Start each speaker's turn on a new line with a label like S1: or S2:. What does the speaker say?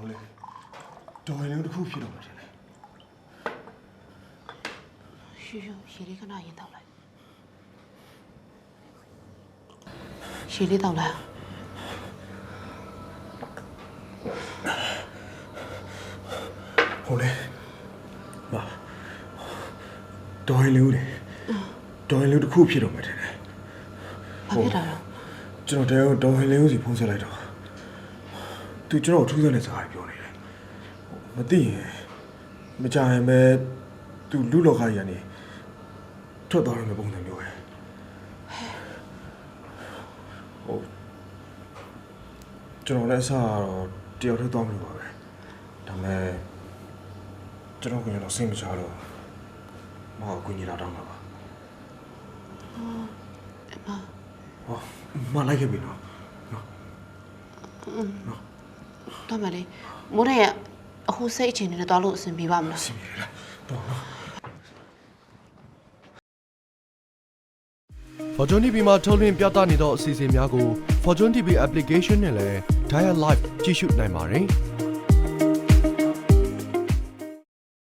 S1: ဟုတ်လေတော်ရင်လည်းတစ်ခုဖြစ်တော့မှာတယ်လေ
S2: ရှူရှူရေလေးခဏရင်တောက်လိုက်ရေလေးတောက်လိုက်
S1: ဟုတ်လေမတော်ရင်လည်းဦးတယ်တော်ရင်လည်းတစ်ခုဖြစ်တော့မှာတယ်လေ
S2: ဘာဖြစ်တာလဲ
S1: ကျွန်တော်တဲတော်ရင်လည်းဦးစီဖုန်းဆက်လိုက်တော့ သူကျွန်တော်ထူးဆန်းတဲ့စကားပြောနေတယ်မသိရင်မကြရင်ပဲသူလူလောကကြီးကနေထွက်သွားရမယ့်ပုံစံမျိုးပဲဟုတ်ကျွန်တော်လည်းအစကတော့တယောက်တည်းသွားမလို့ပါပဲဒါပေမဲ့ကျွန်တော်ကလည်းစိတ်မချတော့မဟုတ်ကူညီလာတော့မှာပါ
S2: အမ
S1: ဟောမလိုက်ခဲ့ပြီနော်
S2: တော့မလေးမိုးတဲ့အခုစိတ်အခြေအနေနဲ့တွားလို့အဆင်ပြေပါမလား
S1: စင်ပြီလားတော့နော်
S3: Fortune TV မှာထုတ်လွှင့်ပြသနေသောအစီအစဉ်များကို Fortune TV application နဲ့လည်း Dial Live ကြည့်ရှုနိုင်ပါတယ်။